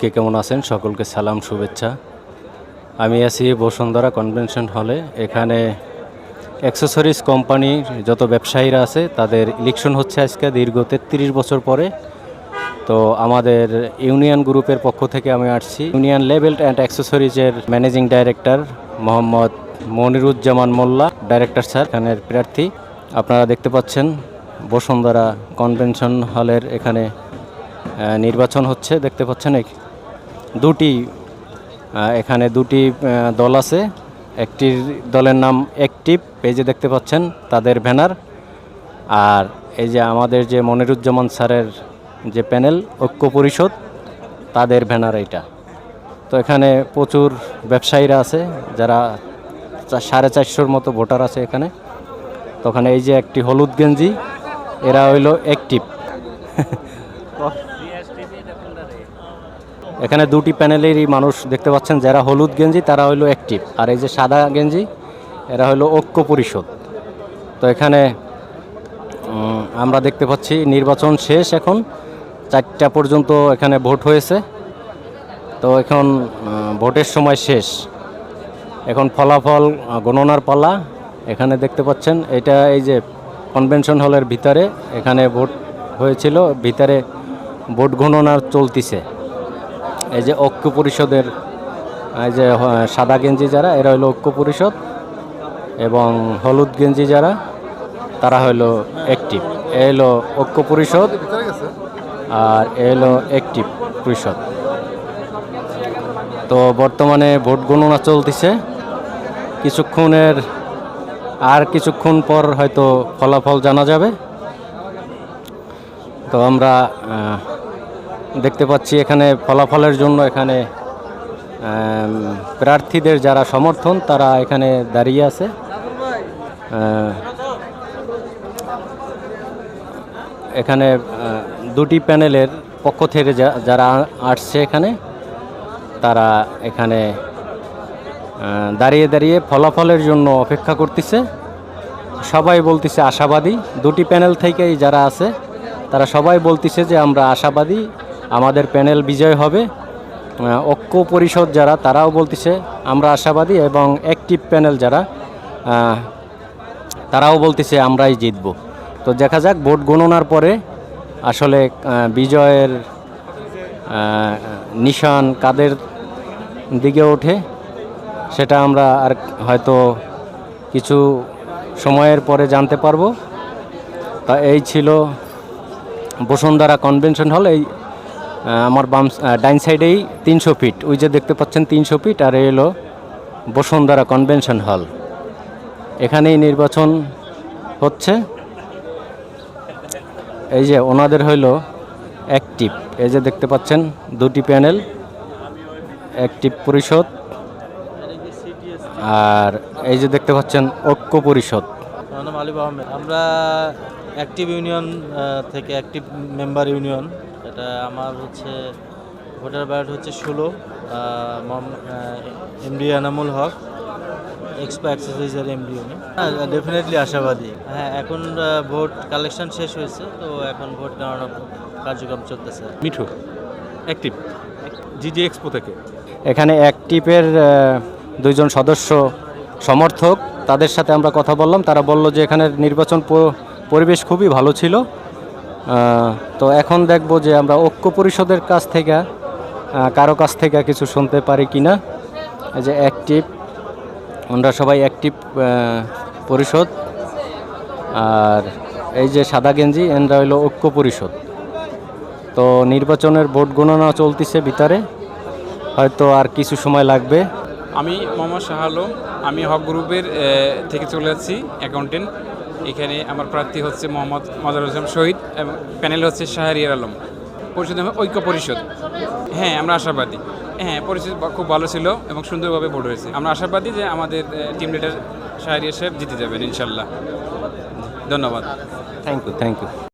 কে কেমন আছেন? সকলকে সালাম, শুভেচ্ছা। আমি আছি বসুন্ধরা কনভেনশন হলে। এখানে অ্যাক্সেসরিজ কোম্পানির যত ব্যবসায়ীরা আছে, তাদের ইলেকশন হচ্ছে আজকে দীর্ঘ তেত্রিশ বছর পরে। তো আমাদের ইউনিয়ন গ্রুপের পক্ষ থেকে আমি আসছি। Union level and অ্যাক্সেসরিজের managing director Mohammad Moniruzzaman Molla, director sir, এখানের প্রার্থী। আপনারা দেখতে পাচ্ছেন, বসুন্ধরা কনভেনশন হলের এখানে নির্বাচন হচ্ছে। দেখতে পাচ্ছেন দুটি এখানে দুটি দল আছে। একটির দলের নাম অ্যাক্টিভ যে দেখতে পাচ্ছেন, তাদের ব্যানার। আর এই যে আমাদের যে মনিরুজ্জামান স্যারের যে প্যানেল, ঐক্য পরিষদ, তাদের ব্যানার এটা তো এখানে প্রচুর ব্যবসায়ীরা আছে, যারা সাড়ে চারশোর মতো ভোটার আছে এখানে। তো ওখানে এই যে একটি হলুদ গেঞ্জি, এরা হইল অ্যাক্টিভ। এখানে দুটি প্যানেলেরই মানুষ দেখতে পাচ্ছেন, যারা হলুদ গেঞ্জি, তারা হইল অ্যাক্টিভ আর এই যে সাদা গেঞ্জি, এরা হইল ঐক্য পরিষদ। তো এখানে আমরা দেখতে পাচ্ছি নির্বাচন শেষ এখন। চারটা পর্যন্ত এখানে ভোট হয়েছে। তো এখন ভোটের সময় শেষ। এখন ফলাফল গণনার পালা। এখানে দেখতে পাচ্ছেন, এটা এই যে কনভেনশন হলের ভিতরে এখানে ভোট হয়েছিল। ভিতরে ভোট গণনা চলতিছে। এই যে ঐক্য পরিষদের, এই যে সাদা গেঞ্জি যারা, এরা হলো ঐক্য পরিষদ এবং হলুদ গেঞ্জি যারা, তারা হলো অ্যাক্টিভ এ হলো ঐক্য পরিষদ আর এ হলো অ্যাক্টিভ পরিষদ। তো বর্তমানে ভোট গণনা চলতেছে। কিছুক্ষণের, আর কিছুক্ষণ পর হয়তো ফলাফল জানা যাবে। তো আমরা দেখতে পাচ্ছি এখানে ফলাফলের জন্য এখানে প্রার্থীদের যারা সমর্থন, তারা এখানে দাঁড়িয়ে আছে। এখানে দুটি প্যানেলের পক্ষ থেকে যারা আসছে এখানে, তারা এখানে দাঁড়িয়ে দাঁড়িয়ে ফলাফলের জন্য অপেক্ষা করতেছে। সবাই বলতেছে আশাবাদী। দুটি প্যানেল থেকেই যারা আছে, তারা সবাই বলতেছে যে আমরা আশাবাদী। আমাদের প্যানেল বিজয় হবে। ঐক্য পরিষদ যারা, তারাও বলতেছে, আমরা আশাবাদী এবং অ্যাক্টিভ প্যানেল যারা তারাও বলতেছে, আমরাই জিতব। তো দেখা যাক, ভোট গণনার পরে আসলে বিজয়ের নিশান কাদের দিকে ওঠে, সেটা আমরা আর হয়তো কিছু সময়ের পরে জানতে পারব। তা এই ছিল বসুন্ধরা কনভেনশন হল, এই আমার বাম ডাইন সাইডেই তিনশো ফিট। ওই যে দেখতে পাচ্ছেন তিনশো ফিট, আর এই হলো বসুন্ধরা কনভেনশন হল। এখানেই নির্বাচন হচ্ছে। এই যে ওনাদের হইল অ্যাক্টিভ। এই যে দেখতে পাচ্ছেন দুটি প্যানেল, অ্যাক্টিভ পরিষদ আর এই যে দেখতে পাচ্ছেন ঐক্য পরিষদ। আমরা অ্যাক্টিভ ইউনিয়ন থেকে অ্যাক্টিভ মেম্বার ইউনিয়ন এটা আমার হচ্ছে ভোটার ব্যালট হচ্ছে ষোলো এমডি আনামুল হক এক্সপো অ্যাক্সেসরিজের এমডি উনি। হ্যাঁ ডেফিনেটলি আশাবাদী। হ্যাঁ এখন ভোট কালেকশন শেষ হয়েছে তো এখন ভোট গণনা কার্যক্রম চলতেছে। মিঠু অ্যাক্টিভ জিজি এক্সপো থেকে। এখানে অ্যাক্টিভের দুইজন সদস্য সমর্থক তাদের সাথে আমরা কথা বললাম। তারা বলল যে এখানের নির্বাচন পরিবেশ খুবই ভালো ছিল। তো এখন দেখব যে আমরা ঐক্য পরিষদের কাছ থেকে কারও কাছ থেকে কিছু শুনতে পারি কি না যে অ্যাক্টিভ আমরা সবাই অ্যাক্টিভ পরিষদ। আর এই যে সাদা গেঞ্জি, এনরা হইল ঐক্য পরিষদ। তো নির্বাচনের ভোট গণনা চলতেছে ভিতরে। হয়তো আর কিছু সময় লাগবে। আমি মোহাম্মদ শাহ আলম, আমি হক গ্রুপের থেকে চলে যাচ্ছি অ্যাকাউন্টেন্ট এখানে আমার প্রার্থী হচ্ছে মোহাম্মদ মজার হোসেন শহীদ এবং প্যানেল হচ্ছে শাহরিয়ার আলম। পরিষদ ঐক্য পরিষদ। হ্যাঁ আমরা আশাবাদী। হ্যাঁ পরিষদ খুব ভালো ছিল এবং সুন্দরভাবে ভোট হয়েছে। আমরা আশাবাদী যে আমাদের টিম লিডার শাহরিয়া সাহেব জিতে যাবেন, ইনশাল্লাহ। ধন্যবাদ। Thank you thank you